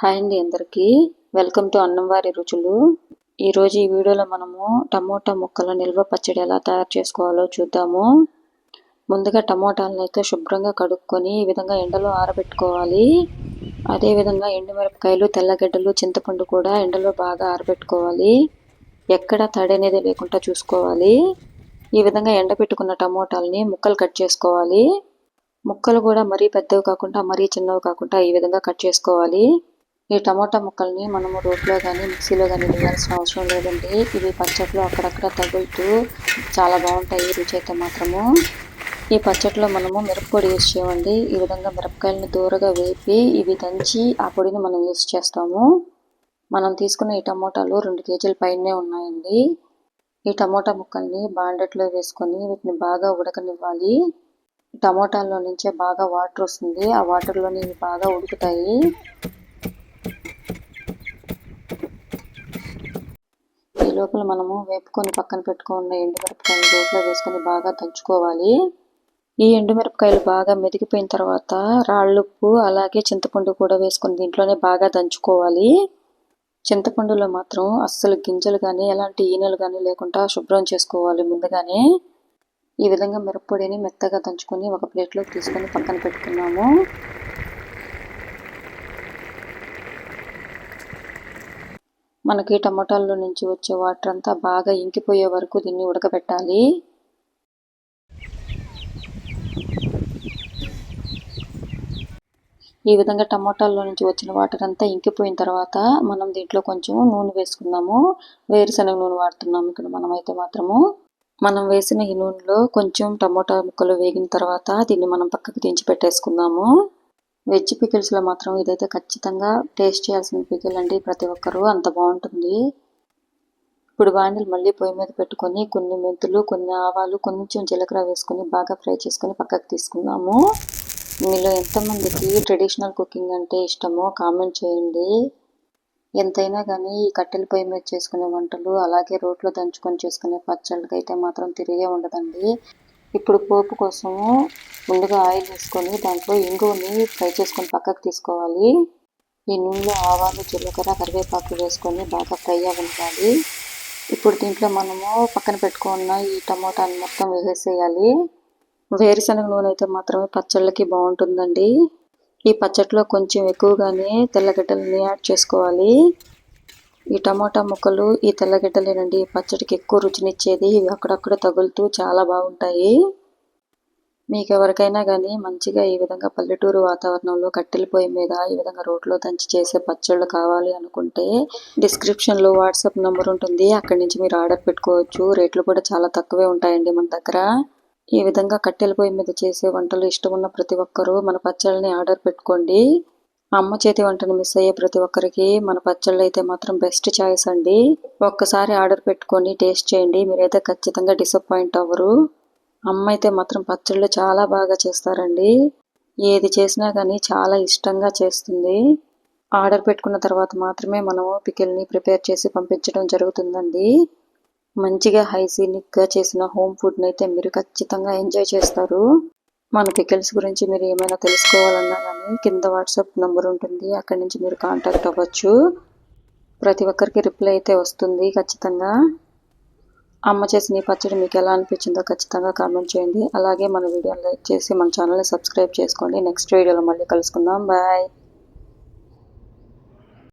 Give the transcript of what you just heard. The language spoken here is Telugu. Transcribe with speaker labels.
Speaker 1: హాయ్ అండి అందరికీ. వెల్కమ్ టు అన్నంవారి రుచులు. ఈరోజు ఈ వీడియోలో మనము టమోటా ముక్కల నిల్వ పచ్చడి ఎలా తయారు చేసుకోవాలో చూద్దాము. ముందుగా టమోటాలను అయితే శుభ్రంగా కడుక్కొని ఈ విధంగా ఎండలో ఆరబెట్టుకోవాలి. అదేవిధంగా ఎండుమిరపకాయలు తెల్లగడ్డలు చింతపండు కూడా ఎండలో బాగా ఆరబెట్టుకోవాలి. ఎక్కడ తడి అనేది లేకుండా చూసుకోవాలి. ఈ విధంగా ఎండబెట్టుకున్న టమోటాలని ముక్కలు కట్ చేసుకోవాలి. ముక్కలు కూడా మరీ పెద్దవి కాకుండా మరీ చిన్నవి కాకుండా ఈ విధంగా కట్ చేసుకోవాలి. ఈ టమోటా ముక్కల్ని మనము రోట్లో కానీ మిక్సీలో కానీ వేయాల్సిన అవసరం లేదండి. ఇవి పచ్చట్లో అక్కడక్కడ తగులుతూ చాలా బాగుంటాయి రుచి అయితే మాత్రము. ఈ పచ్చట్లో మనము మిరపపొడి యూస్ చేయమండి. ఈ విధంగా మిరపకాయలను దూరగా వేపి ఇవి దంచి ఆ పొడిని మనం యూజ్ చేస్తాము. మనం తీసుకున్న ఈ టమోటాలు రెండు కేజీల పైనే ఉన్నాయండి. ఈ టమోటా ముక్కల్ని బాండెట్లో వేసుకొని వీటిని బాగా ఉడకనివ్వాలి. టమోటాల్లో నుంచే బాగా వాటర్ వస్తుంది. ఆ వాటర్లోని ఇవి బాగా ఉడుకుతాయి. లోపల మనము వేపుకొని పక్కన పెట్టుకున్న ఎండుమిరపకాయలు రోట్లో వేసుకొని బాగా దంచుకోవాలి. ఈ ఎండుమిరపకాయలు బాగా మెదిగిపోయిన తర్వాత రాళ్ళుప్పు అలాగే చింతపండు కూడా వేసుకొని దీంట్లోనే బాగా దంచుకోవాలి. చింతపండులో మాత్రం అస్సలు గింజలు కానీ ఎలాంటి ఈనెలు కానీ లేకుండా శుభ్రం చేసుకోవాలి ముందుగానే. ఈ విధంగా మిరప్పొడిని మెత్తగా దంచుకొని ఒక ప్లేట్లోకి తీసుకొని పక్కన పెట్టుకున్నాము. మనకి టమోటాల్లో నుంచి వచ్చే వాటర్ అంతా బాగా ఇంకిపోయే వరకు దీన్ని ఉడకబెట్టాలి. ఈ విధంగా టమాటాల్లో నుంచి వచ్చిన వాటర్ అంతా ఇంకిపోయిన తర్వాత మనం దీంట్లో కొంచెం నూనె వేసుకుందాము. వేరుశనగ నూనె వాడుతున్నాము ఇక్కడ మనం అయితే మాత్రము. మనం వేసిన ఈ నూనెలో కొంచెం టమోటా ముక్కలు వేగిన తర్వాత దీన్ని మనం పక్కకు దించి పెట్టేసుకుందాము. వెజ్ పికిల్స్లో మాత్రం ఇదైతే ఖచ్చితంగా టేస్ట్ చేయాల్సిన పికిల్ అండి ప్రతి ఒక్కరూ. అంత బాగుంటుంది. ఇప్పుడు బాండిల్ మళ్ళీ పొయ్యి మీద పెట్టుకొని కొన్ని మెంతులు కొన్ని ఆవాలు కొంచెం జీలకర్ర వేసుకొని బాగా ఫ్రై చేసుకొని పక్కకు తీసుకుందాము. మీలో ఎంతమందికి ట్రెడిషనల్ కుకింగ్ అంటే ఇష్టమో కామెంట్ చేయండి. ఎంతైనా కానీ ఈ కట్టెల పొయ్యి మీద చేసుకునే వంటలు అలాగే రోట్లో దంచుకొని చేసుకునే పచ్చళ్ళకి అయితే మాత్రం తిరిగే ఉండదండి. ఇప్పుడు పోపు కోసము ముందుగా ఆయిల్ వేసుకొని దాంట్లో ఇంగువని ఫ్రై చేసుకొని పక్కకు తీసుకోవాలి. ఈ నూనెలో ఆవాలు జీలకర్ర కరివేపాకు వేసుకొని బాగా ఫ్రై అవ్వాలి ఇప్పుడు దీంట్లో మనము పక్కన పెట్టుకున్న ఈ టమోటాని మొత్తం వేసేయాలి వేరుశనగ నూనె అయితే మాత్రమే పచ్చళ్ళకి బాగుంటుందండి. ఈ పచ్చట్లో కొంచెం ఎక్కువగానే తెల్లగడ్డలని యాడ్ చేసుకోవాలి. ఈ టమాటా ముక్కలు ఈ తెల్లగడ్డలేనండి. పచ్చడికి ఎక్కువ రుచినిచ్చేది. ఇవి అక్కడక్కడ తగులుతూ చాలా బాగుంటాయి. మీకు ఎవరికైనా కానీ మంచిగా ఈ విధంగా పల్లెటూరు వాతావరణంలో కట్టెల పొయ్యి మీద ఈ విధంగా రోడ్లో దంచి చేసే పచ్చళ్ళు కావాలి అనుకుంటే డిస్క్రిప్షన్లో వాట్సాప్ నెంబర్ ఉంటుంది. అక్కడి నుంచి మీరు ఆర్డర్ పెట్టుకోవచ్చు. రేట్లు కూడా చాలా తక్కువే ఉంటాయండి మన దగ్గర. ఈ విధంగా కట్టెల పొయ్యి మీద చేసే వంటలు ఇష్టం ఉన్న ప్రతి ఒక్కరూ మన పచ్చళ్ళని ఆర్డర్ పెట్టుకోండి. అమ్మ చేతి వంటను మిస్ అయ్యే ప్రతి ఒక్కరికి మన పచ్చళ్ళు అయితే మాత్రం బెస్ట్ చాయిస్ అండి. ఒక్కసారి ఆర్డర్ పెట్టుకొని టేస్ట్ చేయండి. మీరైతే ఖచ్చితంగా డిసప్పాయింట్ అవ్వరు. అమ్మ అయితే మాత్రం పచ్చళ్ళు చాలా బాగా చేస్తారండి. ఏది చేసినా కానీ చాలా ఇష్టంగా చేస్తుంది. ఆర్డర్ పెట్టుకున్న తర్వాత మాత్రమే మనము పికిల్ని ప్రిపేర్ చేసి పంపించడం జరుగుతుందండి. మంచిగా హైజీనిక్గా చేసిన హోమ్ ఫుడ్ని అయితే మీరు ఖచ్చితంగా ఎంజాయ్ చేస్తారు. మన పికిల్స్ గురించి మీరు ఏమైనా తెలుసుకోవాలన్నా కానీ కింద వాట్సాప్ నెంబర్ ఉంటుంది. అక్కడి నుంచి మీరు కాంటాక్ట్ అవ్వచ్చు. ప్రతి ఒక్కరికి రిప్లై అయితే వస్తుంది ఖచ్చితంగా. అమ్మ చేసిన ఈ పచ్చడి మీకు ఎలా అనిపించిందో ఖచ్చితంగా కామెంట్ చేయండి. అలాగే మన వీడియోని లైక్ చేసి మన ఛానల్ని సబ్స్క్రైబ్ చేసుకోండి. నెక్స్ట్ వీడియోలో మళ్ళీ కలుసుకుందాం. బాయ్